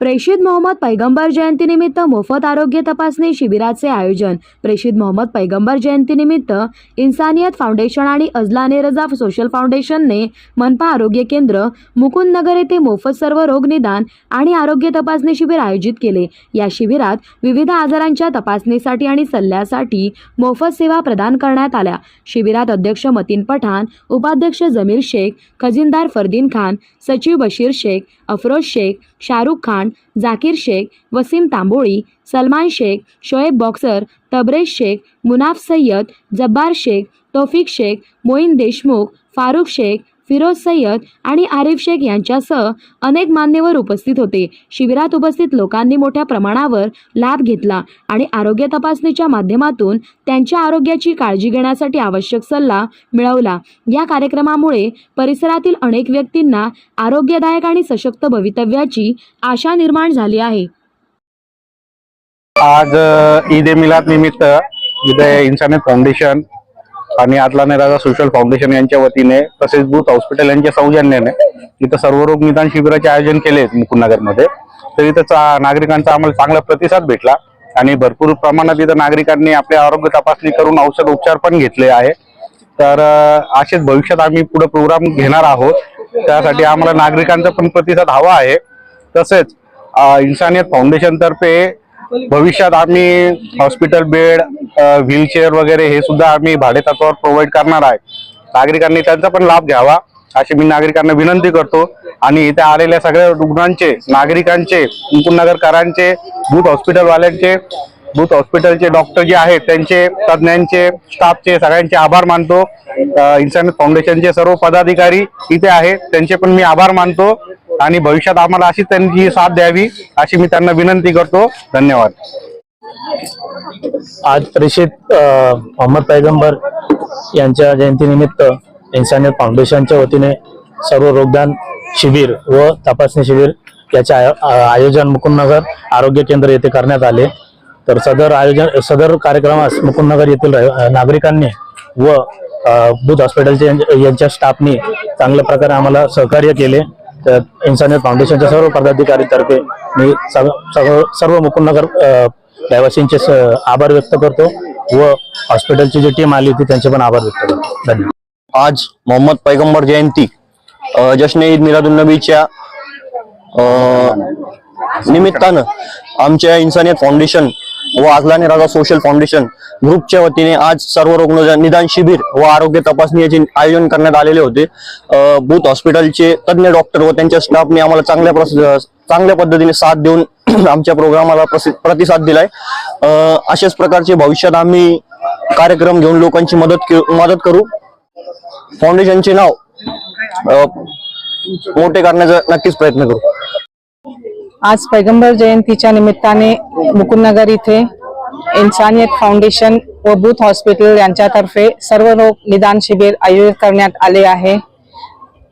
प्रेषित मोहम्मद पैगंबर जयंतीनिमित्त मोफत आरोग्य तपासणी शिबिराचे आयोजन. प्रेषित मोहम्मद पैगंबर जयंतीनिमित्त इन्सानियत फाउंडेशन आणि अजलाने रजा सोशल फाउंडेशनने मनपा आरोग्य केंद्र मुकुंदनगर येथे मोफत सर्व रोग निदान आणि आरोग्य तपासणी शिबिर आयोजित केले. या शिबिरात विविध आजारांच्या तपासणीसाठी आणि सल्ल्यासाठी मोफत सेवा प्रदान करण्यात आल्या. शिबिरात अध्यक्ष मतीन पठाण उपाध्यक्ष जमीर शेख खजिनदार फरदीन खान सचिव बशीर शेख अफरोज शेख शाहरुख खान जाकीर शेख वसीम तांबोळी सलमान शेख शोएब बॉक्सर तबरेज शेख मुनाफ सय्यद जब्बार शेख तौफिक शेख मोईन देशमुख फारुख शेख फिरोज सय्यद आणि आरिफ शेख यांच्यासह अनेक मान्यवर उपस्थित होते. शिबिरात उपस्थित लोकांनी मोठ्या प्रमाणावर लाभ घेतला आणि आरोग्य तपासणीच्या माध्यमातून त्यांच्या आरोग्याची काळजी घेण्यासाठी आवश्यक सल्ला मिळवला. या कार्यक्रमामुळे परिसरातील अनेक व्यक्तींना आरोग्यदायक आणि सशक्त भवितव्याची आशा निर्माण झाली आहे. आज ईद ए मिलाद निमित्त इथे इन्सानियत फाउंडेशन आणि आदलाने राजा सोशल फाउंडेशन यांच्या वतीने तसेच बूथ हॉस्पिटल यांच्या सौजन्याने इथं सर्वरोग निदान शिबिराचे आयोजन केले मुकुंदनगरमध्ये. तर इथं नागरिकांचा आम्हाला चांगला प्रतिसाद भेटला आणि भरपूर प्रमाणात इथं नागरिकांनी आपले आरोग्य तपासणी करून औषध उपचार पण घेतले आहे. तर असेच भविष्यात आम्ही पुढे प्रोग्राम घेणार आहोत. त्यासाठी आम्हाला नागरिकांचा पण प्रतिसाद हवा आहे. तसेच इन्सानियत फाउंडेशन तर्फे भविष्यात आम्ही हॉस्पिटल बेड व्हीलचेअर वगैरे हे सुद्धा आम्ही भाडेतत्वावर प्रोव्हाइड करणार आहे. नागरिकांनी त्यांचा पण लाभ घ्यावा अशी मी नागरिकांना विनंती करतो. आणि इथे आलेल्या सगळ्या रुग्णांचे नागरिकांचे मुकुंदनगरकरांचे बूथ हॉस्पिटलवाल्यांचे बूथ हॉस्पिटलचे डॉक्टर जे आहेत त्यांचे तज्ज्ञांचे स्टाफचे सगळ्यांचे आभार मानतो. इन्सानियत फाउंडेशनचे सर्व पदाधिकारी इथे आहेत त्यांचे पण मी आभार मानतो. आणि भविष्यात आम्हाला अशी त्यांची साथ द्यावी अशी मी त्यांना विनंती करतो. धन्यवाद. आज प्रेषित मोहम्मद पैगंबर यांच्या जयंतीनिमित्त इन्सानियत फाउंडेशनच्या वतीने सर्व रोगदान शिबिर व तपासणी शिबिर याचे आयोजन मुकुंदनगर आरोग्य केंद्र येथे करण्यात आले. तर सदर आयोजन सदर कार्यक्रमास मुकुंदनगर येथील नागरिकांनी व अ, बुध हॉस्पिटलचे यांच्या- स्टाफनी चांगल्या प्रकारे आम्हाला सहकार्य केले. तर इन्सानियत फाउंडेशनच्या सर्व पदाधिकारीतर्फे मी सग- सगळं- सर्व मुकुंदनगर अ, रहिवासींचे आभार व्यक्त करतो व हॉस्पिटलची जी टीम आली होती त्यांचे पण आभार व्यक्त करतो. धन्यवाद. आज मोहम्मद पैगंबर जयंती जश्न ईद मिलादुलनबीच्या निमित्तानं आमच्या इन्सानियत फाउंडेशन व आजलाने राजा सोशल फाउंडेशन ग्रुपच्या वतीने आज सर्व रुग्ण निदान शिबिर व आरोग्य तपासणी याचे आयोजन करण्यात आलेले होते. बूथ हॉस्पिटलचे तज्ज्ञ डॉक्टर व त्यांच्या स्टाफने आम्हाला चांगल्या प्रस- चांगल्या पद्धतीने साथ देऊन आमच्या प्रोग्रामाला प्रसि- प्रतिसाद दिलाय. अशाच प्रकारचे भविष्यात आम्ही कार्यक्रम घेऊन लोकांची मदत के- मदत करू. फाउंडेशनचे नाव मोठे करण्याचा नक्कीच प्रयत्न करू. आज पैगंबर जयंतीच्या निमित्ताने मुकुंदनगर इथे इन्सानियत फाउंडेशन व बूथ हॉस्पिटल यांच्यातर्फे सर्व रोग निदान शिबिर आयोजित करण्यात आले आहे.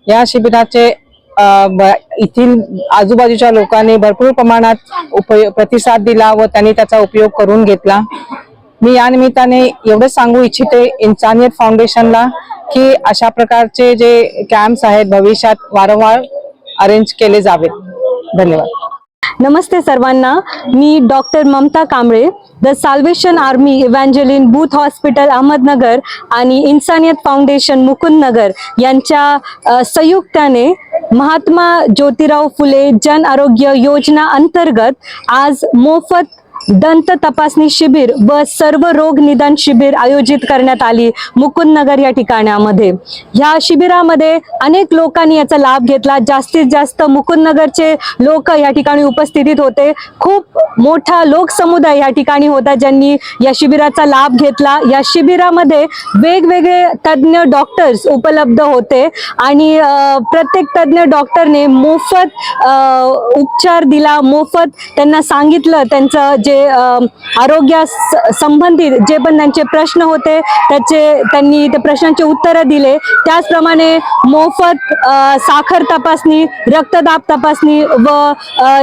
या शिबिराचे ब- येथील आजूबाजूच्या लोकांनी भरपूर प्रमाणात उपयोग प्रतिसाद दिला व त्यांनी त्याचा उपयोग करून घेतला. मी या निमित्ताने एवढंच सांगू इच्छिते इन्सानियत फाउंडेशनला की अशा प्रकारचे जे कॅम्प्स आहेत भविष्यात वारंवार अरेंज केले जावेत. धन्यवाद. नमस्ते सर्वांना. मी doctor Mamta Kamble the Salvation Army Evangeline Booth hospital Ahmednagar आणि इन्सानियत फाउंडेशन मुकुंदनगर यांच्या संयुक्ताने महात्मा ज्योतिराव फुले जन आरोग्य योजना अंतर्गत आज मोफत दंत तपासणी शिबिर व सर्व रोग निदान शिबिर आयोजित करण्यात आली मुकुंदनगर या ठिकाणामध्ये. ह्या शिबिरामध्ये अनेक लोकांनी याचा लाभ घेतला. जास्तीत जास्त मुकुंदनगरचे लोक या ठिकाणी उपस्थितीत होते. खूप मोठा लोकसमुदाय या ठिकाणी होता ज्यांनी या शिबिराचा लाभ घेतला. या शिबिरामध्ये वेगवेगळे तज्ज्ञ डॉक्टर्स उपलब्ध होते आणि प्रत्येक तज्ज्ञ डॉक्टरने मोफत उपचार दिला. मोफत त्यांना सांगितलं त्यांचं जे जे आरोग्या स- संबंधित जे पण त्यांचे प्रश्न होते त्याचे त्यांनी त्या प्रश्नांचे उत्तरं दिले. त्याचप्रमाणे मोफत साखर तपासणी रक्तदाब तपासणी व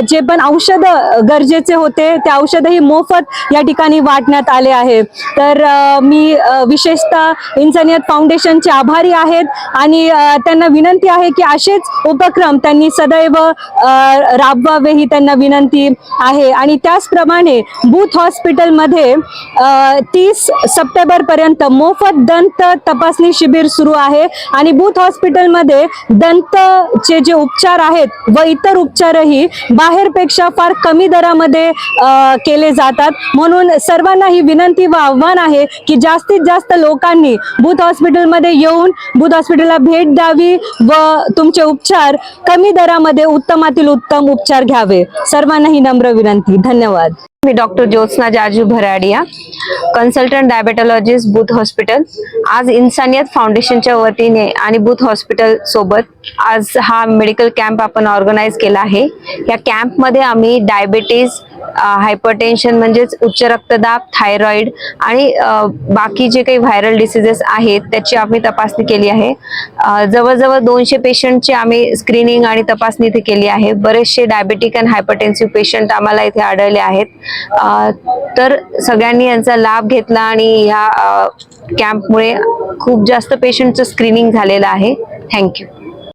जे पण औषधं गरजेचे होते ते औषधही मोफत या ठिकाणी वाटण्यात आले आहे. तर मी विशेषतः इन्सानियत फाउंडेशनचे आभारी आहेत आणि त्यांना विनंती आहे की असेच उपक्रम त्यांनी सदैव राबवावे ही त्यांना विनंती आहे. आणि त्याचप्रमाणे बूथ हॉस्पिटलमध्ये तीस सप्टेंबरपर्यंत मोफत दंत तपासणी शिबिर सुरू आहे. आणि बूथ हॉस्पिटलमध्ये दंतचे जे उपचार आहेत व इतर उपचारही बाहेरपेक्षा फार कमी दरामध्ये केले जातात. म्हणून सर्वांना ही विनंती व आव्हान आहे की जास्तीत जास्त लोकांनी बूथ हॉस्पिटलमध्ये येऊन बूथ हॉस्पिटलला भेट द्यावी व तुमचे उपचार कमी दरामध्ये उत्तमातील उत्तम उपचार घ्यावे. सर्वांना ही नम्र विनंती. धन्यवाद. मी doctor Jyotsna Jaju Bharadia consultant diabetologist Booth hospital आज इन्सानियत फाउंडेशनच्या वतीने आणि बुथ हॉस्पिटल सोबत आज हा मेडिकल कॅम्प आपण ऑर्गनाईज केला आहे. या कॅम्पमध्ये आम्ही डायबिटीज हायपरटेन्शन म्हणजेच उच्च रक्तदाब थायरॉईड आणि बाकी जे काही व्हायरल डिसिजेस आहेत त्याची आम्ही तपासणी केली आहे. जवळजवळ दोनशे पेशंटची आम्ही स्क्रीनिंग आणि तपासणी इथे केली आहे. बरेचसे डायबेटिक अँड हायपरटेन्सिव्ह पेशंट आम्हाला इथे आढळले आहेत. तर सगळ्यांनी यांचा लाभ घेतला आणि ह्या कॅम्पमुळे खूप जास्त पेशंटचं स्क्रीनिंग झालेलं आहे. थँक्यू